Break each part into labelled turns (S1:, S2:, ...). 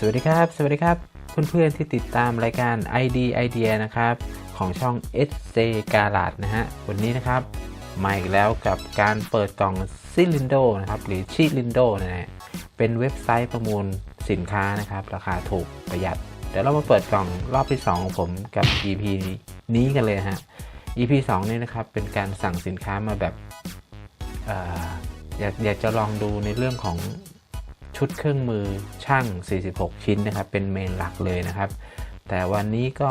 S1: สวัสดีครับ สวัสดีครับ เพื่อนๆที่ติดตามรายการ ID Idea นะครับ ของช่อง SJ g a l a d นะฮะ วันนี้นะครับ มาอีกแล้วกับการเปิดกล่องซิลินโดนะครับ หรือชิลินโดนะฮะเป็นเว็บไซต์ประมูลสินค้านะครับ ราคาถูกประหยัด เดี๋ยวเรามาเปิดกล่องรอบที่ 2 ของผมกับ EP นี้กันเลยฮะ EP 2 นี่นะครับ เป็นการสั่งสินค้ามาแบบอออยากอยากจะลองดูในเรื่องของ ชุดเครื่องมือช่าง 46 ชิ้นนะครับ เป็นเมนหลักเลยนะครับ แต่วันนี้ก็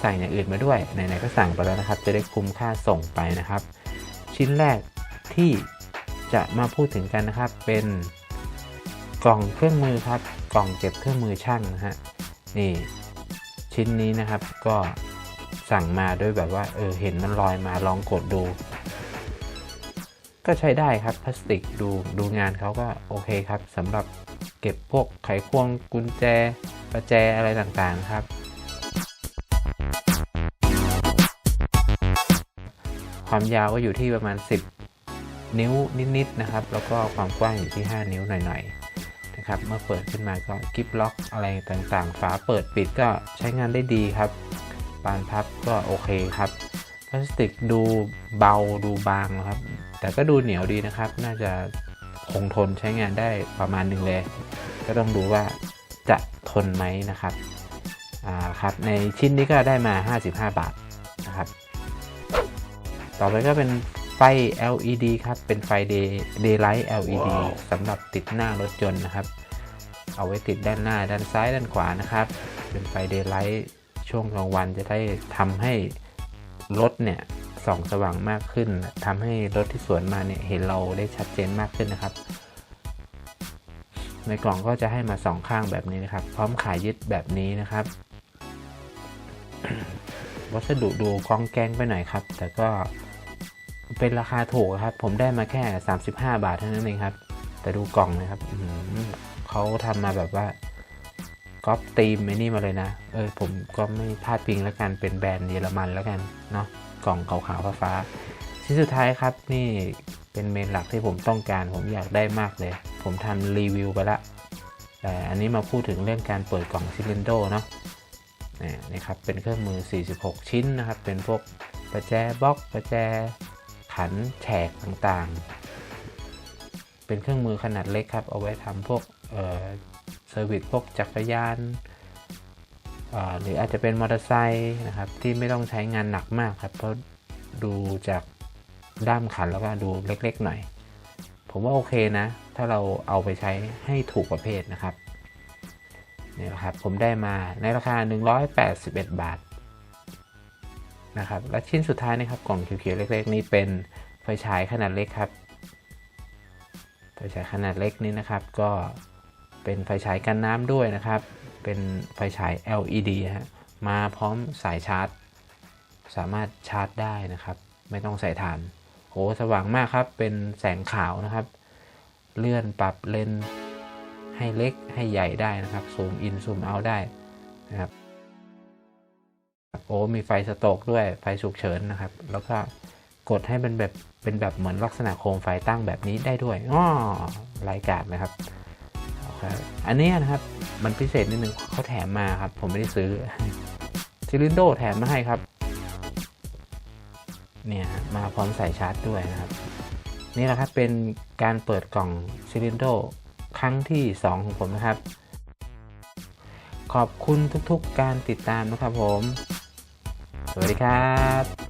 S1: ใส่อย่างอื่นมาด้วย ไหนๆก็สั่งไปแล้วนะครับ จะได้คุ้มค่าส่งไปนะครับ ชิ้นแรกที่จะมาพูดถึงกันนะครับ เป็นกล่องเครื่องมือครับ กล่องเก็บเครื่องมือช่างนะฮะ นี่ชิ้นนี้นะครับก็สั่งมาด้วยแบบว่า เออ เห็นมันลอยมาลองกดดู ก็ใช้ได้ครับพลาสติกดูดูงานเขาก็โอเคครับสำหรับเก็บพวกไขควงกุญแจ ประแจอะไรต่างๆครับ ความยาวก็อยู่ที่ประมาณ 10 นิ้วนิดๆนะครับ แล้วก็ความกว้างอยู่ที่ 5 นิ้วหน่อยๆนะครับ เมื่อเปิดขึ้นมาก็กิฟล็อกอะไรต่างๆ ฝาเปิดปิดก็ใช้งานได้ดีครับบานพับก็โอเคครับพลาสติกดูเบาดูบางครับ แต่ก็ดูเหนียวดีนะครับ น่าจะคงทนใช้งานได้ประมาณหนึ่งเลย ก็ต้องดูว่าจะทนไหมนะครับอ่าครับ ในชิ้นนี้ก็ได้มา 55 บาทนะครับ ต่อไปก็เป็นไฟ LED ครับ เป็นไฟ Day Daylight LED สำหรับติดหน้ารถยนต์นะครับ เอาไว้ติดด้านหน้าด้านซ้ายด้านขวานะครับ เป็นไฟ Daylight ช่วงกลางวันจะได้ทำให้รถเนี่ย ส่องสว่างมากขึ้นทำให้รถที่สวนมาเนี่ยเห็นเราได้ชัดเจนมากขึ้นนะครับ ในกล่องก็จะให้มาสองข้างแบบนี้นะครับ พร้อมขายยึดแบบนี้นะครับ วัสดุดูกองแกงไปหน่อยครับ แต่ก็เป็นราคาถูกครับ ผมได้มาแค่ 35 บาทเท่านั้นเองครับ แต่ดูกล่องนะครับเขาทำมาแบบว่าก๊อปตีมไอ้นี่มาเลยนะ เออผมก็ไม่พลาดพิงแล้วกันเป็นแบรนด์เยอรมันแล้วกันเนาะ กล่องขาวๆฟ้าๆชิ้นสุดท้ายครับนี่เป็นเมนหลักที่ผมต้องการ ผมอยากได้มากเลย ผมทำรีวิวไปละแต่อันนี้มาพูดถึงเรื่องการเปิดกล่องซิลินโดเนาะนี่ครับเป็นเครื่องมือ 46 ชิ้นนะครับ เป็นพวกประแจบล็อกประแจขันแฉกต่างๆ เป็นเครื่องมือขนาดเล็กครับ เอาไว้ทำพวกเอ่อเซอร์วิสพวกจักรยาน หรืออาจจะเป็นมอเตอร์ไซค์นะครับที่ไม่ต้องใช้งานหนักมากครับ เพราะดูจากด้ามขันแล้วก็ดูเล็กๆหน่อย ผมว่าโอเคนะ ถ้าเราเอาไปใช้ให้ถูกประเภทนะครับนี่แหละครับผมได้มาในราคา 181 บาทนะครับและชิ้นสุดท้ายนะครับกล่องเขียวๆเล็ก ๆ นี้เป็นไฟฉายขนาดเล็กครับไฟฉายขนาดเล็กนี้นะครับ ก็เป็นไฟฉายกันน้ำด้วยนะครับ เป็นไฟฉาย LED ฮะมาพร้อมสายชาร์จ สามารถชาร์จได้นะครับ ไม่ต้องใส่ถ่านโหสว่างมากครับ เป็นแสงขาวนะครับ เลื่อนปรับเลนส์ให้เล็กให้ใหญ่ได้นะครับซูมอินซูมเอาได้นะครับโอ้มีไฟสโตกด้วยไฟฉุกเฉินนะครับ แล้วก็กดให้เป็นแบบเป็นแบบเหมือนลักษณะโคมไฟตั้งแบบนี้ได้ด้วยอ้อรายการนะครับ อันนี้นะครับมันพิเศษนิดนึงเขาแถมมาครับ ผมไม่ได้ซื้อซิลินโดแถมมาให้ครับ เนี่ยมาพร้อมสายชาร์จด้วยนะครับ นี่แหละครับเป็นการเปิดกล่องซิลินโดครั้งที่ 2 ของผมนะครับ ขอบคุณทุกๆการติดตามนะครับผม สวัสดีครับ